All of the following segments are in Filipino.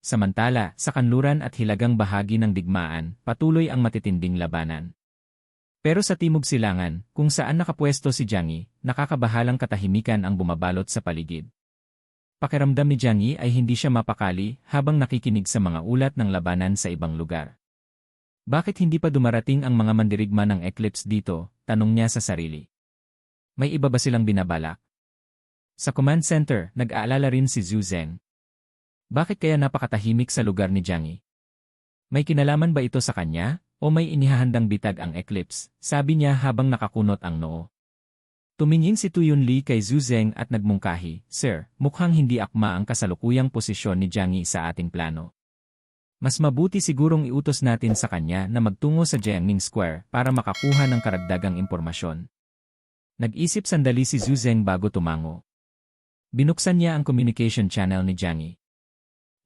Samantala, sa kanluran at hilagang bahagi ng digmaan, patuloy ang matitinding labanan. Pero sa timog silangan, kung saan nakapwesto si Jiang nakakabahalang katahimikan ang bumabalot sa paligid. Pakiramdam ni Jiang ay hindi siya mapakali habang nakikinig sa mga ulat ng labanan sa ibang lugar. Bakit hindi pa dumarating ang mga mandirigma ng Eclipse dito, tanong niya sa sarili. May iba ba silang binabalak? Sa command center, nag-aalala rin si Zhu Zeng. Bakit kaya napakatahimik sa lugar ni Jiang May kinalaman ba ito sa kanya, o may inihahandang bitag ang Eclipse, sabi niya habang nakakunot ang noo. Tumingin si Tuyun Li kay Zhu Zeng at nagmungkahi, Sir, mukhang hindi akma ang kasalukuyang posisyon ni Jiang sa ating plano. Mas mabuti sigurong iutos natin sa kanya na magtungo sa Jiangning Square para makakuha ng karagdagang impormasyon. Nag-isip sandali si Zhu Zeng bago tumango. Binuksan niya ang communication channel ni Jiang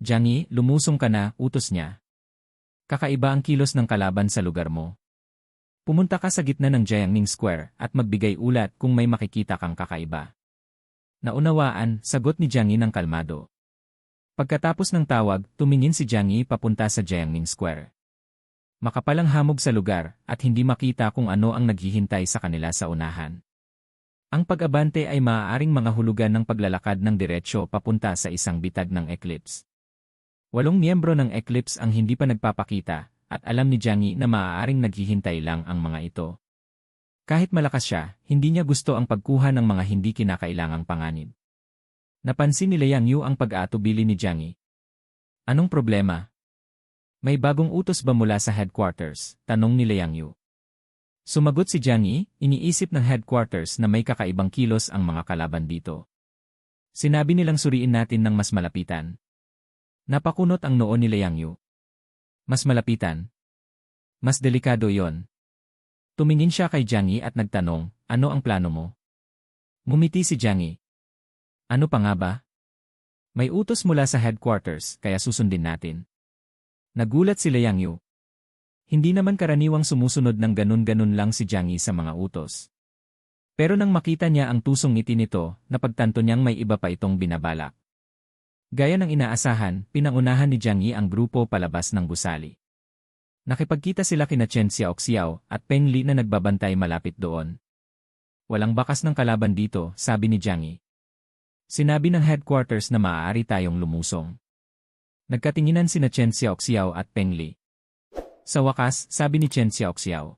Jiang lumusong ka na, utos niya. Kakaiba ang kilos ng kalaban sa lugar mo. Pumunta ka sa gitna ng Jiangning Square at magbigay ulat kung may makikita kang kakaiba. Naunawaan, sagot ni Jiang ng kalmado. Pagkatapos ng tawag, tumingin si Jiang papunta sa Jiangning Square. Makapalang hamog sa lugar at hindi makita kung ano ang naghihintay sa kanila sa unahan. Ang pag-abante ay maaaring mga hulugan ng paglalakad ng diretsyo papunta sa isang bitag ng eclipse. Walong miyembro ng eclipse ang hindi pa nagpapakita, at alam ni Jiang na maaaring naghihintay lang ang mga ito. Kahit malakas siya, hindi niya gusto ang pagkuha ng mga hindi kinakailangang panganib. Napansin ni Liang Yu ang pag-aatubili ni Jiang Anong problema? May bagong utos ba mula sa headquarters? Tanong ni Liang Yu. Sumagot si Jiang Yi, iniisip ng headquarters na may kakaibang kilos ang mga kalaban dito. Sinabi nilang suriin natin ng mas malapitan. Napakunot ang noo ni Liang Yu. Mas malapitan. Mas delikado yon. Tumingin siya kay Jiang Yi at nagtanong, ano ang plano mo? Ngumiti si Jiang Yi. Ano pa nga ba? May utos mula sa headquarters, kaya susundin natin. Nagulat si Liang Yu. Hindi naman karaniwang sumusunod ng ganun-ganun lang si Jiang sa mga utos. Pero nang makita niya ang tusong ngiti nito, napagtanto niyang may iba pa itong binabalak. Gaya ng inaasahan, pinangunahan ni Jiang ang grupo palabas ng gusali. Nakipagkita sila kina Chen Xiaoxiao at Peng Li na nagbabantay malapit doon. Walang bakas ng kalaban dito, sabi ni Jiang Sinabi ng headquarters na maaari tayong lumusong. Nagkatinginan sina Chen Xiaoxiao at Peng Li. Sa wakas, sabi ni Chen Xiaoxiao.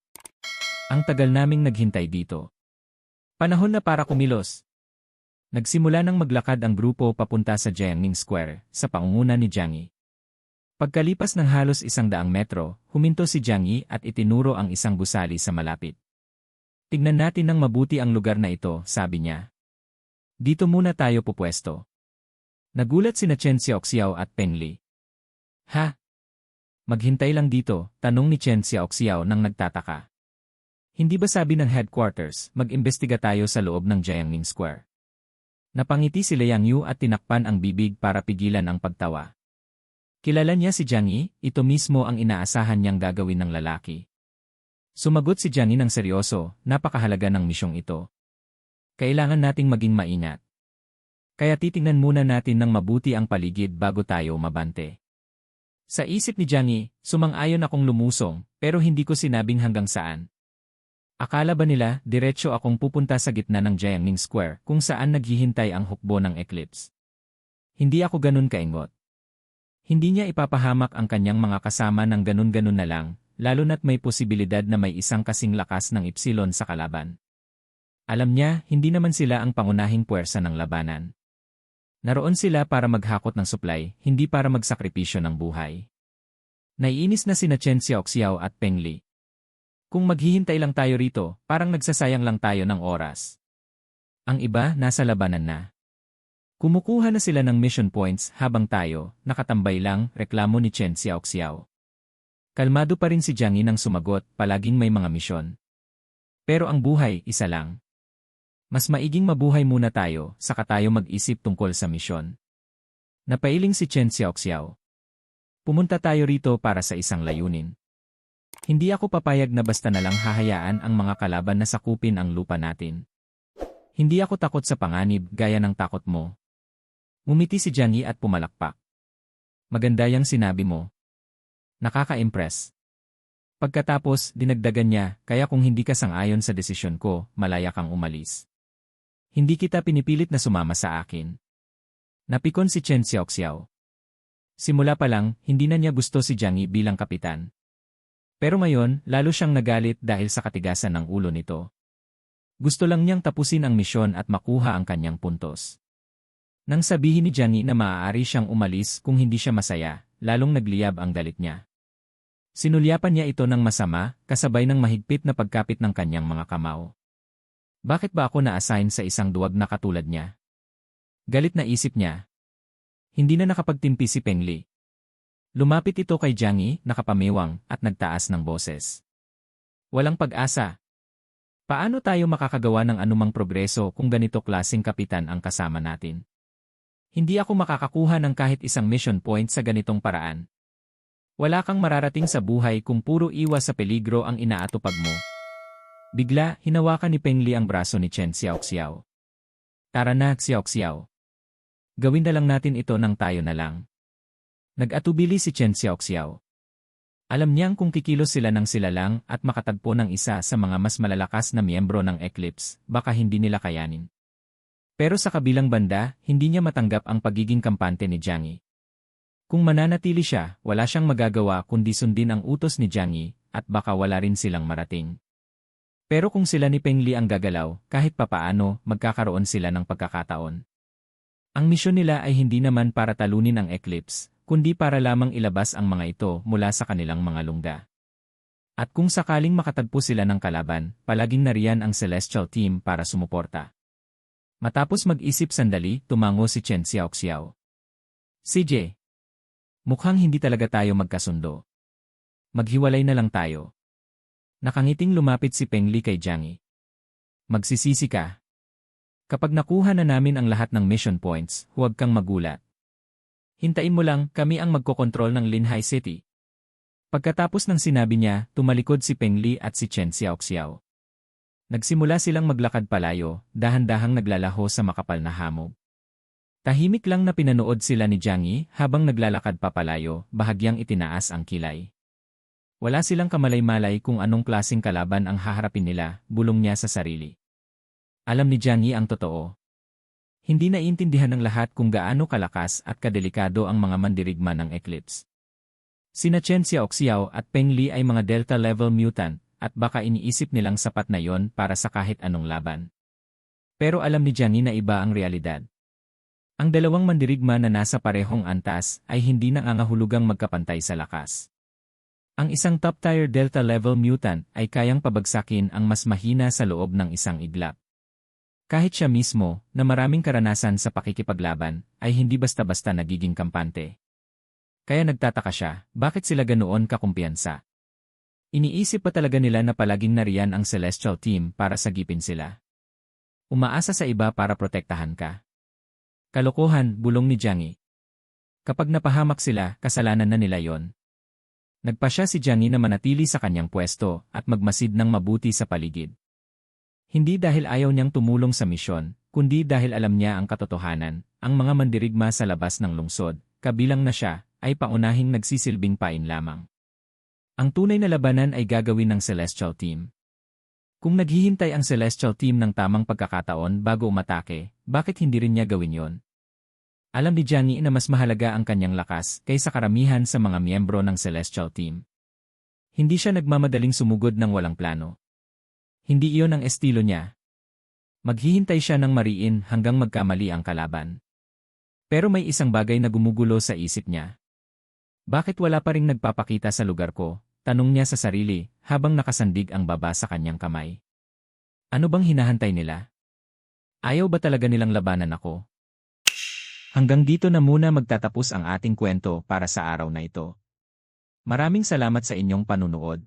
Ang tagal naming naghintay dito. Panahon na para kumilos. Nagsimula nang maglakad ang grupo papunta sa Jiangning Square, sa pangunguna ni Jiang Yi. Pagkalipas ng halos isang daang metro, huminto si Jiang Yi at itinuro ang isang gusali sa malapit. Tignan natin ng mabuti ang lugar na ito, sabi niya. Dito muna tayo pupwesto. Nagulat sina Chen Xiaoxiao at Peng Li. Ha? Maghintay lang dito, tanong ni Chen Xiaoxiao nang nagtataka. Hindi ba sabi ng headquarters, mag-imbestiga tayo sa loob ng Jiangning Square? Napangiti si Liang Yu at tinakpan ang bibig para pigilan ang pagtawa. Kilala niya si Jiang Yi, ito mismo ang inaasahan niyang gagawin ng lalaki. Sumagot si Jiang Yi ng seryoso, napakahalaga ng misyong ito. Kailangan nating maging maingat. Kaya titingnan muna natin ng mabuti ang paligid bago tayo mabante. Sa isip ni Jiang sumang-ayon akong lumusong, pero hindi ko sinabing hanggang saan. Akala ba nila, diretsyo akong pupunta sa gitna ng Jiangning Square kung saan naghihintay ang hukbo ng eclipse. Hindi ako ganun kaingot. Hindi niya ipapahamak ang kanyang mga kasama ng ganun-ganun na lang, lalo na't may posibilidad na may isang kasing lakas ng Ipsilon sa kalaban. Alam niya, hindi naman sila ang pangunahing puwersa ng labanan. Naroon sila para maghakot ng supply, hindi para magsakripisyo ng buhay. Naiinis na sina Chen Xiaoxiao at Peng Li. Kung maghihintay lang tayo rito, parang nagsasayang lang tayo ng oras. Ang iba, nasa labanan na. Kumukuha na sila ng mission points habang tayo, nakatambay lang, reklamo ni Chen Xiaoxiao. Kalmado pa rin si Jiang nang sumagot, palaging may mga misyon. Pero ang buhay, isa lang. Mas maiging mabuhay muna tayo, saka tayo mag-isip tungkol sa misyon. Napailing si Chen Xiaoxiao. Pumunta tayo rito para sa isang layunin. Hindi ako papayag na basta na lang hahayaan ang mga kalaban na sakupin ang lupa natin. Hindi ako takot sa panganib gaya ng takot mo. Ngumiti si Yi at pumalakpak. Maganda yang sinabi mo. Nakaka-impress. Pagkatapos, dinagdagan niya, kaya kung hindi ka sangayon sa desisyon ko, malaya kang umalis. Hindi kita pinipilit na sumama sa akin. Napikon si Chen Xiaoxiao. Simula pa lang, hindi na niya gusto si Jiang bilang kapitan. Pero ngayon, lalo siyang nagalit dahil sa katigasan ng ulo nito. Gusto lang niyang tapusin ang misyon at makuha ang kanyang puntos. Nang sabihin ni Johnny na maaari siyang umalis kung hindi siya masaya, lalong nagliyab ang galit niya. Sinulyapan niya ito ng masama, kasabay ng mahigpit na pagkapit ng kanyang mga kamao. Bakit ba ako na-assign sa isang duwag na katulad niya? Galit na isip niya. Hindi na nakapagtimpi si Pengli. Lumapit ito kay Jiangyi, nakapamiwang, at nagtaas ng boses. Walang pag-asa. Paano tayo makakagawa ng anumang progreso kung ganito klasing kapitan ang kasama natin? Hindi ako makakakuha ng kahit isang mission point sa ganitong paraan. Wala kang mararating sa buhay kung puro iwas sa peligro ang inaatupag mo. Bigla, hinawakan ni Pengli ang braso ni Chen Xiaoxiao. Tara na, Xiaoxiao. Gawin na lang natin ito ng tayo na lang. Nag-atubili si Chen Xiaoxiao. Alam niyang kung kikilos sila ng sila lang at makatagpo ng isa sa mga mas malalakas na miyembro ng Eclipse, baka hindi nila kayanin. Pero sa kabilang banda, hindi niya matanggap ang pagiging kampante ni Jiangyi. Kung mananatili siya, wala siyang magagawa kundi sundin ang utos ni Jiangyi, at baka wala rin silang marating. Pero kung sila ni Peng Li ang gagalaw, kahit papaano, magkakaroon sila ng pagkakataon. Ang misyon nila ay hindi naman para talunin ang Eclipse, kundi para lamang ilabas ang mga ito mula sa kanilang mga lungga. At kung sakaling makatagpo sila ng kalaban, palaging nariyan ang Celestial Team para sumuporta. Matapos mag-isip sandali, tumango si Chen Xiaoxiao. CJ. Mukhang hindi talaga tayo magkasundo. Maghiwalay na lang tayo. Nakangiting lumapit si Peng Li kay Jiangyi. Magsisisi ka. Kapag nakuha na namin ang lahat ng mission points, huwag kang magulat. Hintayin mo lang, kami ang magkokontrol ng Linhai City. Pagkatapos ng sinabi niya, tumalikod si Peng Li at si Chen Xiaoxiao. Nagsimula silang maglakad palayo, dahan-dahang naglalaho sa makapal na hamog. Tahimik lang na pinanood sila ni Jiangyi habang naglalakad papalayo, bahagyang itinaas ang kilay. Wala silang kamalay-malay kung anong klasing kalaban ang haharapin nila, bulong niya sa sarili. Alam ni Jiangyi ang totoo. Hindi naiintindihan ng lahat kung gaano kalakas at kadelikado ang mga mandirigma ng Eclipse. Sina Chen Xiaoxiao at Peng Li ay mga Delta-level mutant, at baka iniisip nilang sapat na yon para sa kahit anong laban. Pero alam ni Johnny na iba ang realidad. Ang dalawang mandirigma na nasa parehong antas ay hindi nangangahulugang magkapantay sa lakas. Ang isang top-tier delta-level mutant ay kayang pabagsakin ang mas mahina sa loob ng isang iglap. Kahit siya mismo, na maraming karanasan sa pakikipaglaban, ay hindi basta-basta nagiging kampante. Kaya nagtataka siya, bakit sila ganoon kakumpiyansa? Iniisip pa talaga nila na palaging nariyan ang Celestial Team para sagipin sila. Umaasa sa iba para protektahan ka. Kalokohan, bulong ni Jiangyi. Kapag napahamak sila, kasalanan na nila yon. Nagpa siya si Jiangyi na manatili sa kanyang pwesto at magmasid ng mabuti sa paligid. Hindi dahil ayaw niyang tumulong sa misyon, kundi dahil alam niya ang katotohanan, ang mga mandirigma sa labas ng lungsod, kabilang na siya, ay paunahing nagsisilbing pain lamang. Ang tunay na labanan ay gagawin ng Celestial Team. Kung naghihintay ang Celestial Team ng tamang pagkakataon bago umatake, bakit hindi rin niya gawin yon? Alam ni Johnny na mas mahalaga ang kanyang lakas kaysa karamihan sa mga miyembro ng Celestial Team. Hindi siya nagmamadaling sumugod ng walang plano. Hindi iyon ang estilo niya. Maghihintay siya ng mariin hanggang magkamali ang kalaban. Pero may isang bagay na gumugulo sa isip niya. Bakit wala pa ring nagpapakita sa lugar ko, Tanong niya sa sarili, habang nakasandig ang baba sa kanyang kamay. Ano bang hinahantay nila? Ayaw ba talaga nilang labanan ako? Hanggang dito na muna magtatapos ang ating kwento para sa araw na ito. Maraming salamat sa inyong panunood.